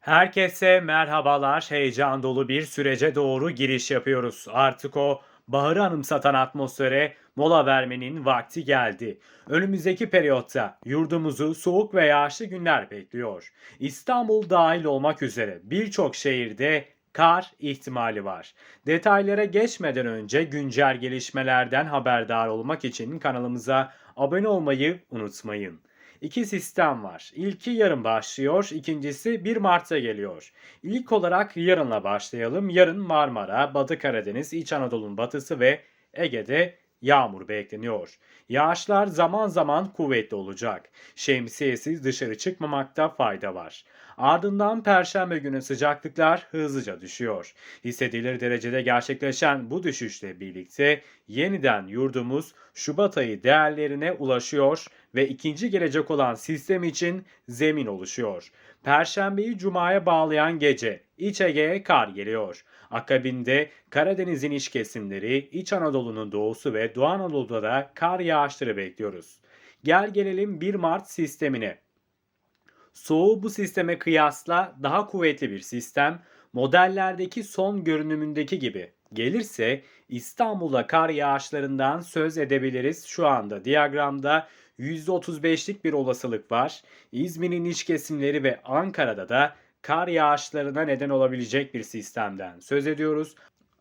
Herkese merhabalar. Heyecan dolu bir sürece doğru giriş yapıyoruz. Artık o baharı anımsatan atmosfere mola vermenin vakti geldi. Önümüzdeki periyotta yurdumuzu soğuk ve yağışlı günler bekliyor. İstanbul dahil olmak üzere birçok şehirde kar ihtimali var. Detaylara geçmeden önce güncel gelişmelerden haberdar olmak için kanalımıza abone olmayı unutmayın. İki sistem var. İlki yarın başlıyor, ikincisi 1 Mart'ta geliyor. İlk olarak yarınla başlayalım. Yarın Marmara, Batı Karadeniz, İç Anadolu'nun batısı ve Ege'de yağmur bekleniyor. Yağışlar zaman zaman kuvvetli olacak. Şemsiyesiz dışarı çıkmamakta fayda var. Ardından Perşembe günü sıcaklıklar hızlıca düşüyor. Hissedilir derecede gerçekleşen bu düşüşle birlikte yeniden yurdumuz Şubat ayı değerlerine ulaşıyor ve ikinci gelecek olan sistem için zemin oluşuyor. Perşembeyi Cuma'ya bağlayan gece İç Ege'ye kar geliyor. Akabinde Karadeniz'in iç kesimleri, İç Anadolu'nun doğusu ve Doğu Anadolu'da da kar yağışları bekliyoruz. Gel gelelim 1 Mart sistemine. Soğuğu bu sisteme kıyasla daha kuvvetli bir sistem. Modellerdeki son görünümündeki gibi gelirse İstanbul'a kar yağışlarından söz edebiliriz. Şu anda diyagramda %35'lik bir olasılık var. İzmir'in iç kesimleri ve Ankara'da da kar yağışlarına neden olabilecek bir sistemden söz ediyoruz.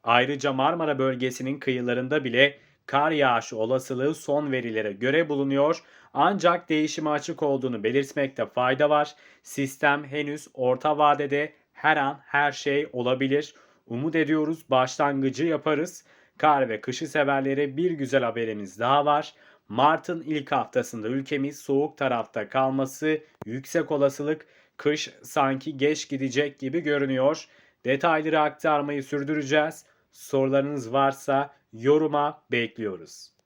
Ayrıca Marmara bölgesinin kıyılarında bile kar yağışı olasılığı son verilere göre bulunuyor. Ancak değişime açık olduğunu belirtmekte fayda var. Sistem henüz orta vadede her an her şey olabilir. Umut ediyoruz başlangıcı yaparız. Kar ve kışı severlere bir güzel haberimiz daha var. Mart'ın ilk haftasında ülkemiz soğuk tarafta kalması yüksek olasılık kış sanki geç gidecek gibi görünüyor. Detayları aktarmayı sürdüreceğiz. Sorularınız varsa yoruma bekliyoruz.